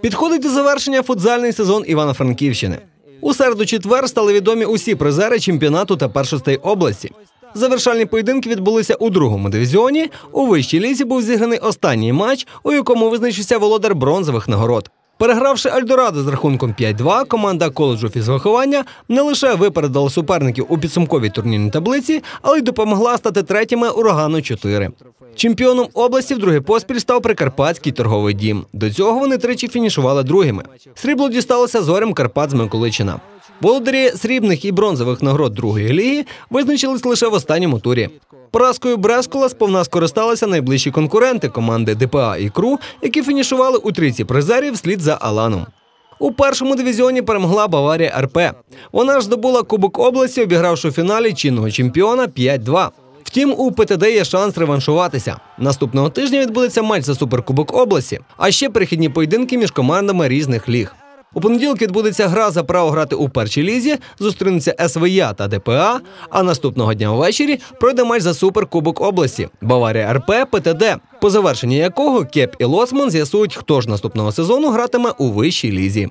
Підходить до завершення футзальний сезон Івано-Франківщини. У середу четвер стали відомі усі призери чемпіонату та першостей області. Завершальні поєдинки відбулися у другому дивізіоні. У вищій лізі був зіграний останній матч, у якому визначився володар бронзових нагород. Перегравши Альдорадо з рахунком 5-2, команда коледжу фізвиховання не лише випередила суперників у підсумковій турнірній таблиці, але й допомогла стати третіми урагану 4. Чемпіоном області вдруге поспіль став Прикарпатський торговий дім. До цього вони тричі фінішували другими. Срібло дісталося зорям Карпат з Миколичина. Володарі срібних і бронзових нагород другої ліги визначились лише в останньому турі. Поразкою Брескола сповна скористалися найближчі конкуренти команди ДПА і КРУ, які фінішували у трійці призерів вслід за Аланом. У першому дивізіоні перемогла Баварія РП. Вона ж здобула Кубок області, обігравши у фіналі чинного чемпіона 5-2. Втім, у ПТД є шанс реваншуватися. Наступного тижня відбудеться матч за суперкубок області, а ще перехідні поєдинки між командами різних ліг. У понеділок відбудеться гра за право грати у першій лізі, зустрінуться СВЯ та ДПА. А наступного дня ввечері пройде матч за суперкубок області Баварія РП ПТД, по завершенні якого Кеп і Лоцман з'ясують, хто ж наступного сезону гратиме у вищій лізі.